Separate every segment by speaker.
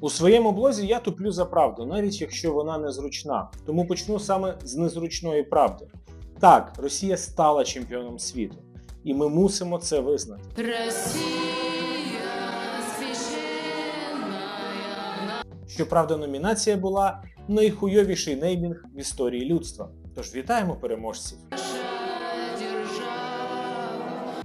Speaker 1: У своєму блозі я туплю за правду, навіть якщо вона незручна. Тому почну саме з незручної правди. Так, Росія стала чемпіоном світу, і ми мусимо це визнати.
Speaker 2: Священная.
Speaker 1: Щоправда, номінація була найхуйовіший неймінг в історії людства. Тож вітаємо переможців.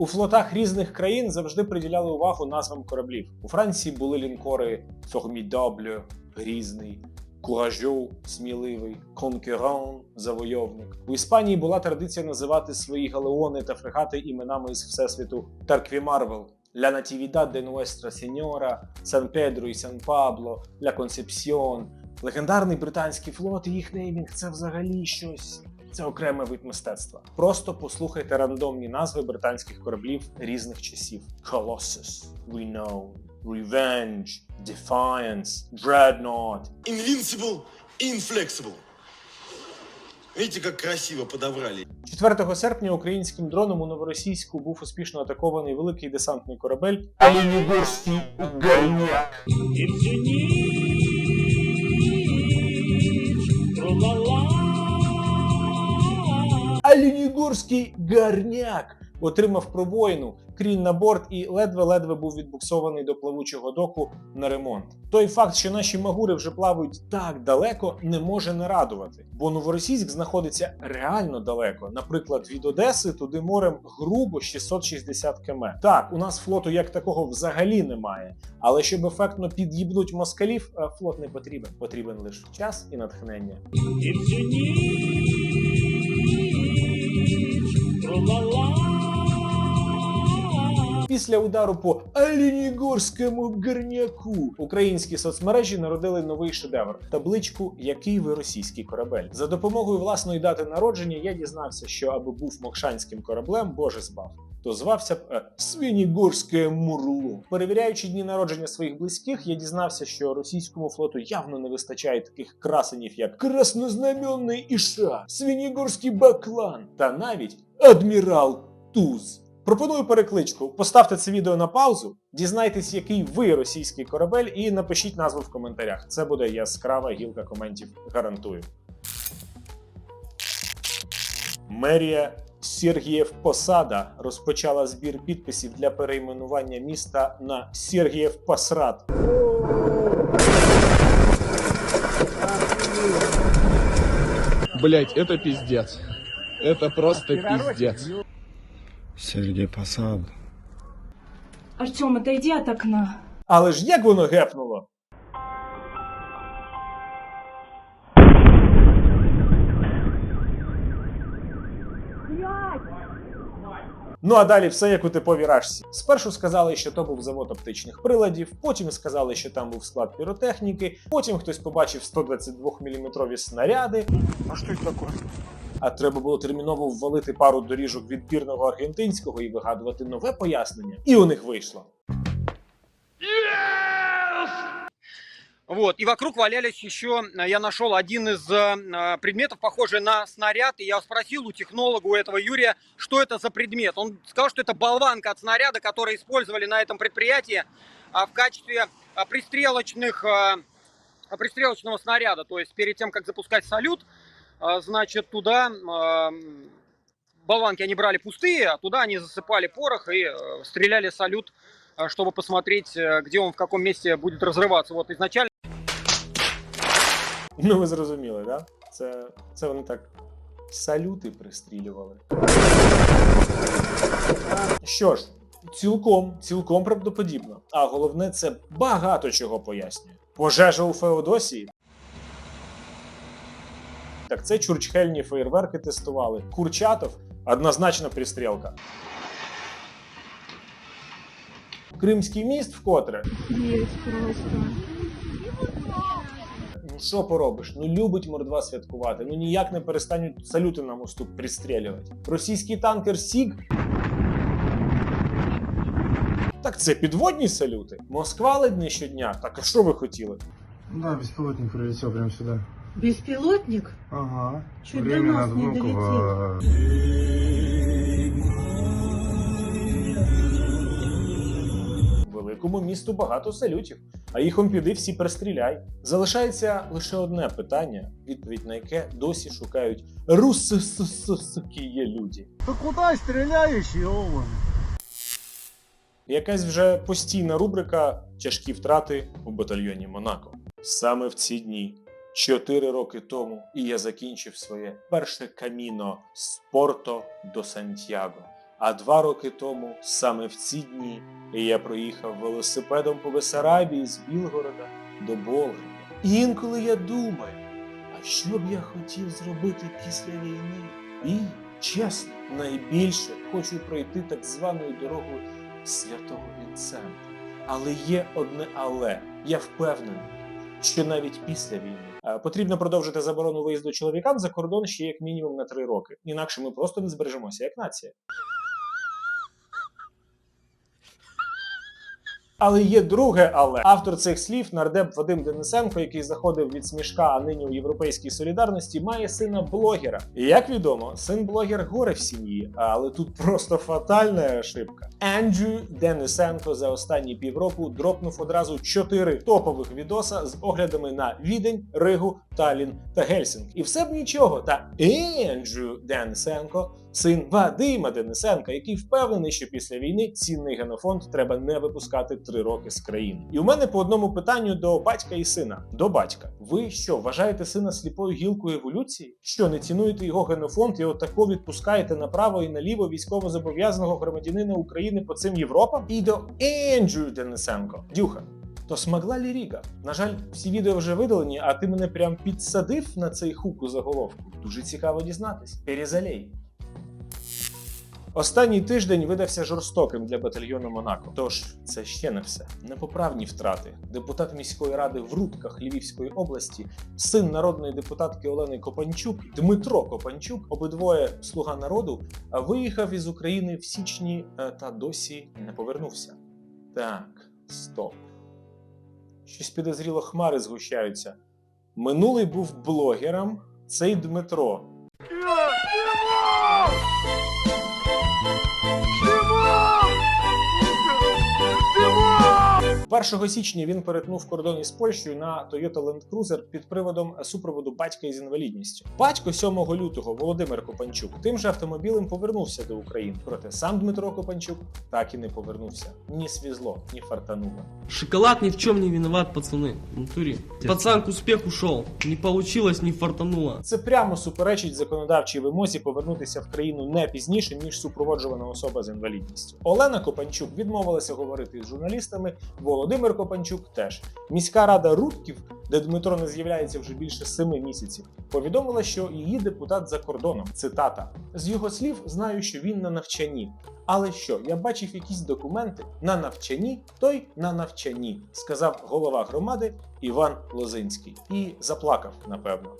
Speaker 1: У флотах різних країн завжди приділяли увагу назвам кораблів. У Франції були лінкори Formidable, Грізний, Куражоу, сміливий, Конкерон, завойовник. У Іспанії була традиція називати свої галеони та фрегати іменами із всесвіту Таркві Марвел. La Natividad de Nuestra Señora, Сан Педро і Сан Пабло, Ля Концепсіон. Легендарний британський флот і їх неймінг це взагалі щось. Це окремий вид мистецтва. Просто послухайте рандомні назви британських кораблів різних часів: Colossus, Renown, Revenge, Defiance, Dreadnought.
Speaker 3: Invincible, inflexible. Видите, как красиво подобрали.
Speaker 1: 4 серпня українським дроном у новоросійську був успішно атакований великий десантний корабель Оленігорський Гальняк. Оленігорський гарняк отримав пробоїну, крінь на борт і ледве-ледве був відбуксований до плавучого доку на ремонт. Той факт, що наші магури вже плавають так далеко, не може не радувати, бо новоросійськ знаходиться реально далеко. Наприклад, від Одеси туди морем грубо 660 км. Так, у нас флоту як такого взагалі немає, але щоб ефектно під'їбнуть москалів, е, флот не потрібен. Потрібен лише час і натхнення. Through my life. Після удару по Оленігорському гарняку українські соцмережі народили новий шедевр табличку Який ви російський корабель. За допомогою власної дати народження я дізнався, що аби був мокшанським кораблем, Боже збав. То звався б е, Свінігорське Мурло. Перевіряючи дні народження своїх близьких, я дізнався, що російському флоту явно не вистачає таких красенів, як Краснознаменний Іша, Свінігорський Баклан та навіть Адмірал Туз. Пропоную перекличку. Поставте це відео на паузу, дізнайтесь, який ви російський корабель, і напишіть назву в коментарях. Це буде яскрава гілка коментів, гарантую. Мерія Сергієв Посада розпочала збір підписів для перейменування міста на Сергієв Посрад.
Speaker 4: Блять, это пиздец. Это просто пиздец.
Speaker 5: Сергей Посад.
Speaker 6: Артем, отойди от окна.
Speaker 1: Але ж як воно гепнуло? Ну а далі все як у типовій рашці. Спершу сказали, що то був завод оптичних приладів, потім сказали, що там був склад піротехніки, потім хтось побачив 122 мм снаряди.
Speaker 5: А что это такое?
Speaker 1: А треба було терміново ввалити пару доріжок відбірного аргентинського і вигадувати нове пояснення. І у них вийшло.
Speaker 7: Вот, и вокруг валялись еще, э, я нашел один из э, предметов, похожий на снаряд, и я спросил у технолога, у этого Юрия, что это за предмет. Он сказал, что это болванка от снаряда, который использовали на этом предприятии а, в качестве а, пристрелочных, а, а, пристрелочного снаряда. То есть перед тем, как запускать салют, а, значит, туда а, болванки они брали пустые, а туда они засыпали порох и э, стреляли салют, а, чтобы посмотреть, э, где он в каком месте будет разрываться. Вот изначально
Speaker 1: Ну, ви зрозуміли, да? Це, це вони так салюти пристрілювали. Що ж, цілком, цілком правдоподібно. А головне, це багато чого пояснює. Пожежа у Феодосії. так це чурчхельні феєрверки тестували. Курчатов однозначно пристрілка. Кримський міст вкотре. Ну що поробиш? Ну любить мордва святкувати. Ну ніяк не перестануть салюти на мосту пристрілювати. Російський танкер Сіг. Так це підводні салюти. Москва ледь не щодня. Так а що ви хотіли?
Speaker 5: Да, беспилотник прилетел прямо сюда.
Speaker 6: Беспилотник?
Speaker 5: Ага.
Speaker 6: Чуть до нас не долетел.
Speaker 1: Великому місту багато салютів. а їх он піди всі перестріляй. Залишається лише одне питання, відповідь на яке досі шукають руси є люди.
Speaker 5: Ты куда стреляешь, ёван?
Speaker 1: Якась вже постійна рубрика Тяжкі втрати у батальйоні Монако. Саме в ці дні, чотири роки тому, і я закінчив своє перше каміно з Порто до Сантьяго. А два роки тому, саме в ці дні, я проїхав велосипедом по Бесарабії з Білгорода до Болграда. І інколи я думаю, а що б я хотів зробити після війни? І, чесно, найбільше хочу пройти так званою дорогою святого Вінсента. Але є одне але. Я впевнений, що навіть після війни потрібно продовжити заборону виїзду чоловікам за кордон ще як мінімум на три роки. Інакше ми просто не збережемося як нація. Але є друге але автор цих слів, нардеп Вадим Денисенко, який заходив від смішка, а нині у європейській солідарності, має сина блогера. Як відомо, син блогер горе в сім'ї, але тут просто фатальна ошибка. Енджю Денисенко за останні півроку дропнув одразу чотири топових відоса з оглядами на Відень, Ригу, Талін та Гельсінг. І все б нічого. Та Енджю Денисенко, син Вадима Денисенка, який впевнений, що після війни цінний генофонд треба не випускати три роки з країни. І у мене по одному питанню до батька і сина. До батька, ви що вважаєте сина сліпою гілкою еволюції? Що не цінуєте його генофонд і отако відпускаєте направо і наліво військовозобов'язаного громадянина України по цим Європам? І до Енджю Денисенко. Дюха. То смогла ли Ріга? На жаль, всі відео вже видалені, а ти мене прям підсадив на цей хук у заголовку. Дуже цікаво дізнатись. Перезалей. Останній тиждень видався жорстоким для батальйону Монако. Тож це ще не все. Непоправні втрати. Депутат міської ради в Рудках Львівської області, син народної депутатки Олени Копанчук, Дмитро Копанчук, обидвоє слуга народу, виїхав із України в січні е, та досі не повернувся. Так, стоп. Щось підозріло хмари згущаються. Минулий був блогером, цей Дмитро. 1 січня він перетнув кордон із Польщею на Toyota Land Cruiser під приводом супроводу батька із інвалідністю. Батько 7 лютого Володимир Копанчук тим же автомобілем повернувся до України. Проте сам Дмитро Копанчук так і не повернувся. Ні свізло, ні фартануло.
Speaker 8: Шоколад ни в чем не виноват, пацаны. В натуре. Пацан к успеху ушел. Не получилось, не фартануло.
Speaker 1: Це прямо суперечить законодавчій вимозі повернутися в країну не пізніше, ніж супроводжувана особа з інвалідністю. Олена Копанчук відмовилася говорити з журналістами. Володимир Копанчук теж. Міська рада Рудків, де Дмитро не з'являється вже більше семи місяців, повідомила, що її депутат за кордоном. Цитата з його слів: знаю, що він на навчанні. Але що, я бачив якісь документи на навчанні, той на навчанні, сказав голова громади Іван Лозинський і заплакав, напевно.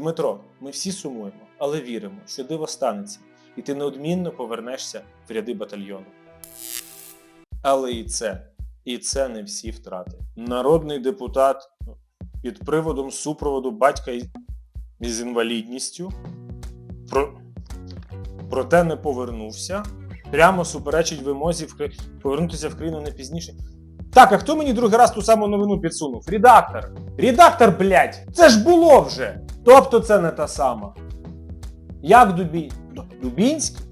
Speaker 1: Дмитро, ми всі сумуємо, але віримо, що диво станеться, і ти неодмінно повернешся в ряди батальйону. Але і це, і це не всі втрати. Народний депутат під приводом супроводу батька із інвалідністю про... проте не повернувся. Прямо суперечить вимозі в... Повернутися в країну не пізніше. Так, а хто мені другий раз ту саму новину підсунув? Редактор. Редактор, блядь! Це ж було вже! Тобто це не та сама. Як Дубі... Ду- Дубінський?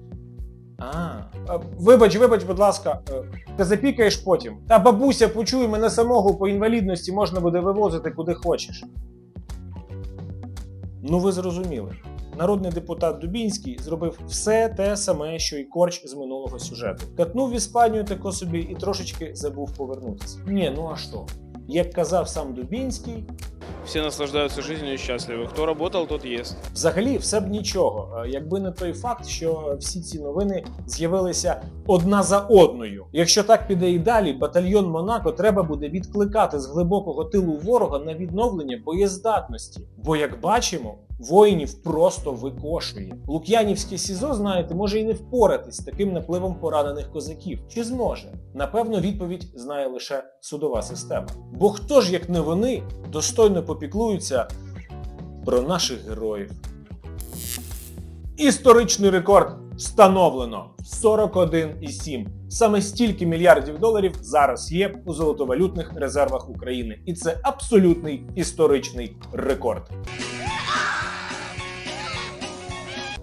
Speaker 1: А, е, вибач, вибач, будь ласка, е, ти запікаєш потім. Та бабуся, почуй, мене самого по інвалідності можна буде вивозити куди хочеш. Ну, ви зрозуміли. Народний депутат Дубінський зробив все те саме, що й корч з минулого сюжету. Катнув в Іспанію тако собі і трошечки забув повернутися. Ні, ну а що? Як казав сам Дубінський,
Speaker 9: Все наслаждаються життю і щасливі. Хто працював, тот є.
Speaker 1: Взагалі, все б нічого, е, якби не той факт, що всі ці новини з'явилися одна за одною. Якщо так піде і далі, батальйон Монако треба буде відкликати з глибокого тилу ворога на відновлення боєздатності. Бо, як бачимо, воїнів просто викошує. Лук'янівське СІЗО, знаєте, може і не впоратись з таким напливом поранених козаків. Чи зможе? Напевно, відповідь знає лише судова система. Бо хто ж, як не вони, достойно попіклуються про наших героїв. Історичний рекорд встановлено 41,7. Саме стільки мільярдів доларів зараз є у золотовалютних резервах України, і це абсолютний історичний рекорд.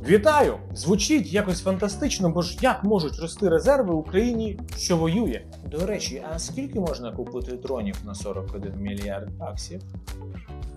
Speaker 1: Вітаю! Звучить якось фантастично, бо ж як можуть рости резерви в Україні, що воює? До речі, а скільки можна купити дронів на 41 мільярд баксів?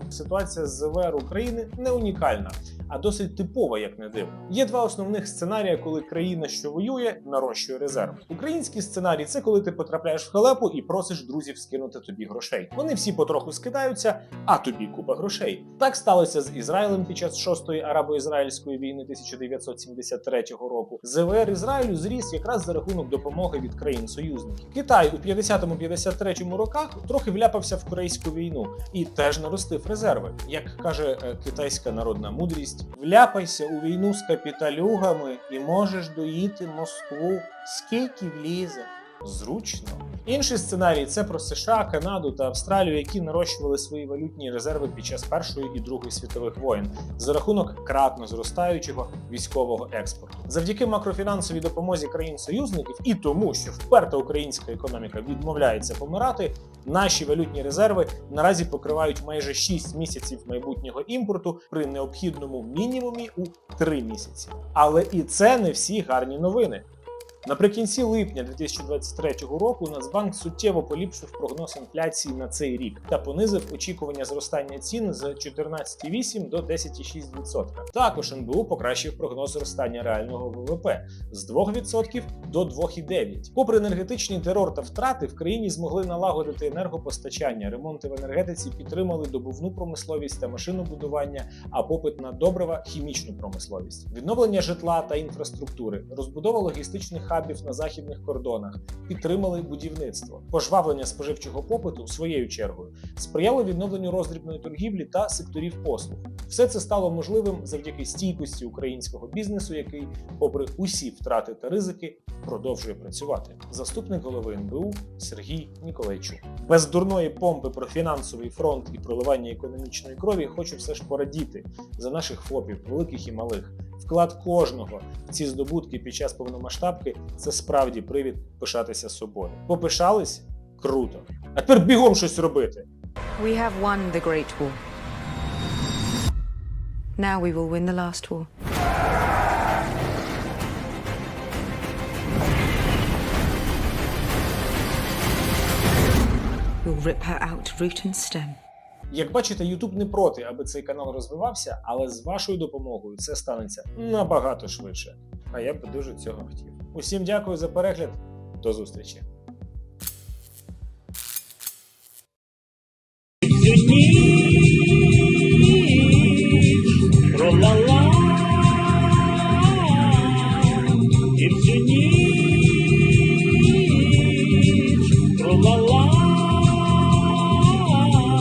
Speaker 1: Ситуація з ЗВР України не унікальна, а досить типова, як не дивно. Є два основних сценарії, коли країна, що воює, нарощує резерви. Український сценарій це коли ти потрапляєш в халепу і просиш друзів скинути тобі грошей. Вони всі потроху скидаються, а тобі купа грошей. Так сталося з Ізраїлем під час шостої арабо-ізраїльської війни 1973 року. ЗВР Ізраїлю зріс якраз за рахунок допомоги від країн союзників. Китай у 50-53 роках трохи вляпався в корейську війну і теж наростив резерви. Як каже е, китайська народна мудрість, вляпайся у війну з капіталюгами і можеш доїти Москву скільки влізе. Зручно. Інший сценарій це про США, Канаду та Австралію, які нарощували свої валютні резерви під час Першої і Другої світових воєн за рахунок кратно зростаючого військового експорту. Завдяки макрофінансовій допомозі країн-союзників і тому, що вперта українська економіка відмовляється помирати, наші валютні резерви наразі покривають майже 6 місяців майбутнього імпорту при необхідному мінімумі у 3 місяці. Але і це не всі гарні новини. Наприкінці липня 2023 року Нацбанк суттєво поліпшив прогноз інфляції на цей рік та понизив очікування зростання цін з 14,8 до 10,6%. Також НБУ покращив прогноз зростання реального ВВП з 2% до 2,9%. Попри енергетичний терор та втрати, в країні змогли налагодити енергопостачання, ремонти в енергетиці підтримали добувну промисловість та машинобудування, а попит на добрива хімічну промисловість, відновлення житла та інфраструктури, розбудова логістичних хабів на західних кордонах, підтримали будівництво, пожвавлення споживчого попиту своєю чергою, сприяло відновленню роздрібної торгівлі та секторів послуг. Все це стало можливим завдяки стійкості українського бізнесу, який, попри усі втрати та ризики, продовжує працювати. Заступник голови НБУ Сергій Ніколайчук. Без дурної помпи про фінансовий фронт і проливання економічної крові хочу все ж порадіти за наших ФОПів, великих і малих. Вклад кожного в ці здобутки під час повномасштабки це справді привід пишатися собою. Попишались? Круто. А тепер бігом щось робити.
Speaker 10: We have won the Great War. Now we will win the last war. We'll rip her out root and stem.
Speaker 1: Як бачите, YouTube не проти, аби цей канал розвивався, але з вашою допомогою це станеться набагато швидше. А я б дуже цього хотів. Усім дякую за перегляд. До зустрічі.